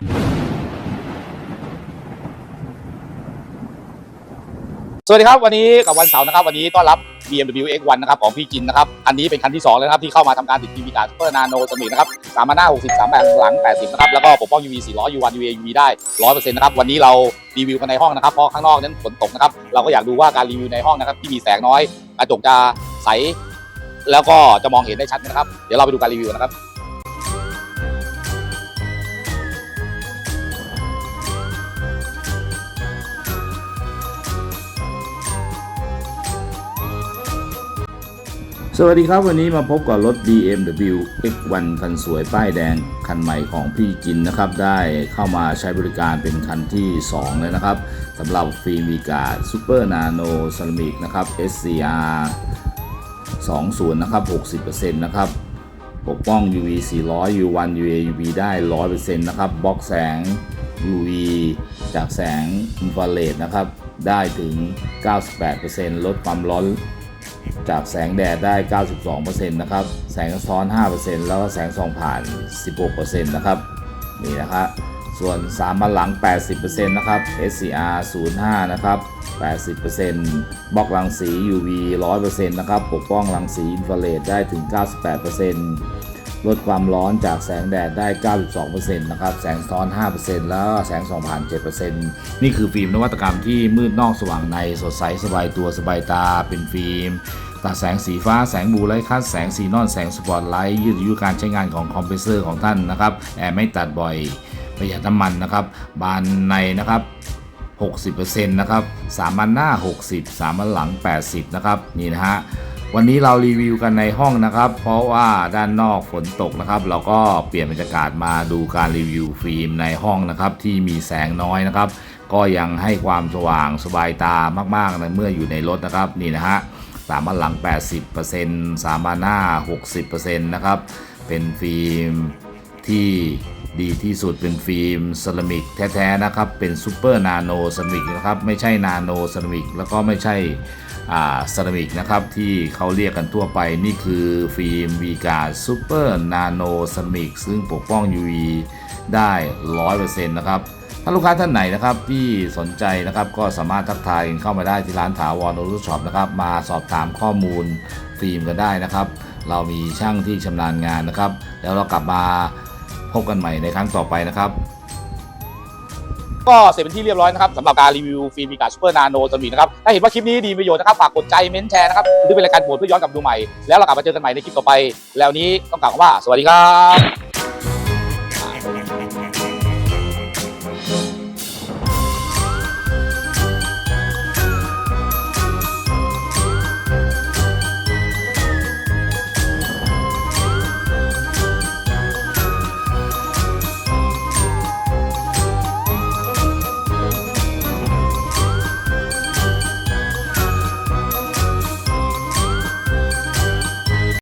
สวัสดีครับวันนี้กับวันเสาร์นะครับ วันนี้ต้อนรับ BMW X1 นะครับของพี่จินนะครับอันนี้เป็นคันที่2แล้วนะครับที่เข้ามาทำการติดทีวีการ์ดซูเปอร์นาโนสมิธนะครับสามหน้า 60 3แบบหลัง 80 นะครับ แล้วก็ปกป้อง UV 400 U1 UA UV ได้ 100%นะครับ วันนี้เรารีวิวกันในห้องนะครับ เพราะข้างนอกนั้นฝนตกนะครับ เราก็อยากดูว่าการรีวิวในห้องนะครับที่มีแสงน้อยกระจกจะใส แล้วก็จะมองเห็นได้ชัดนะครับ เดี๋ยวเราไปดูการรีวิวนะครับ สวัสดีครับวันนี้มาพบกับรถ BMW X1 คันสวยป้ายแดงคันใหม่ของพี่จินนะครับ ได้เข้ามาใช้บริการเป็นคันที่ 2 เลยนะครับสำหรับฟิล์มวีกาซูเปอร์นาโนซ r มิกนะครับ SCR 20 นะครับ 60%นะครับปกป้อง UV 400 U1 UA UV ได้ 100%นะครับบล็อกแสง UV จากแสงอินฟราเรดนะครับ ได้ถึง 98%ลดความร้อน จากแสงแดดได้ 92%นะครับ แสงซ้อน 5%แล้วก็แสงส่องผ่าน 16%นะครับ นี่นะครับ ส่วน3มันหลัง 80%นะครับ SCR 05 นะครับ 80%บล็อกรังสี UV 100%นะครับ ปกป้องรังสีอินฟราเรดได้ถึง 98% ลดความร้อนจากแสงแดดได้ 92%นะครับ แสงสะท้อน 5%แล้วแสงส่องผ่าน 7%นี่คือฟิล์มนวัตกรรมที่มืดนอกสว่างในสดใสสบายตัวสบายตา เป็นฟิล์มตัดแสงสีฟ้าแสงบูไลท์คัสแสงสีนอนแสงสปอตไลท์ยืดอายุการใช้งานของคอมเพรสเซอร์ของท่านนะครับแอร์ไม่ตัดบ่อยประหยัดน้ำมันนะครับ บานในนะครับ60%นะครับสามันหน้า 60 สามันหลัง 80 นะครับ นี่นะฮะ วันนี้เรารีวิวกันในห้องนะครับ เพราะว่าด้านนอกฝนตกนะครับ เราก็เปลี่ยนบรรยากาศมาดูการรีวิวฟิล์มในห้องนะครับ ที่มีแสงน้อยนะครับ ก็ยังให้ความสว่างสบายตามากๆในเมื่ออยู่ในรถนะครับนี่นะฮะสามอันหลัง 80%สามอันหน้า 60%นะครับเป็นฟิล์มที่ ดีที่สุดเป็นฟิล์มเซรามิกแท้ๆนะครับ เป็นซูเปอร์นาโนเซรามิกนะครับ ไม่ใช่นาโนเซรามิกแล้วก็ไม่ใช่อ่าเซรามิกนะครับที่เขาเรียกกันทั่วไปนี่คือฟิล์มวีกาซูเปอร์นาโนเซรามิกซึ่งปกป้อง UV ได้ 100%นะครับถ้าลูกค้าท่านไหนนะครับที่สนใจนะครับก็สามารถทักทายเข้ามาได้ที่ร้านถาวรออรุช็อปนะครับมาสอบถามข้อมูลฟิล์มกันได้นะครับ เรามีช่างที่ชำนาญงานนะครับ แล้วเรากลับมา พบกันใหม่ในครั้งต่อไปนะครับ ก็เสร็จเป็นที่เรียบร้อยนะครับสำหรับการรีวิวฟิล์มมิกาซูเปอร์นาโนสมิธนะครับถ้าเห็นว่าคลิปนี้ดีประโยชน์นะครับฝากกดใจเม้นต์แชร์นะครับหรือเป็นรายการโปรดเพื่อย้อนกลับดูใหม่แล้วเรากลับมาเจอกันใหม่ในคลิปต่อไป แล้วนี้ต้องกล่าวคำว่าสวัสดีครับ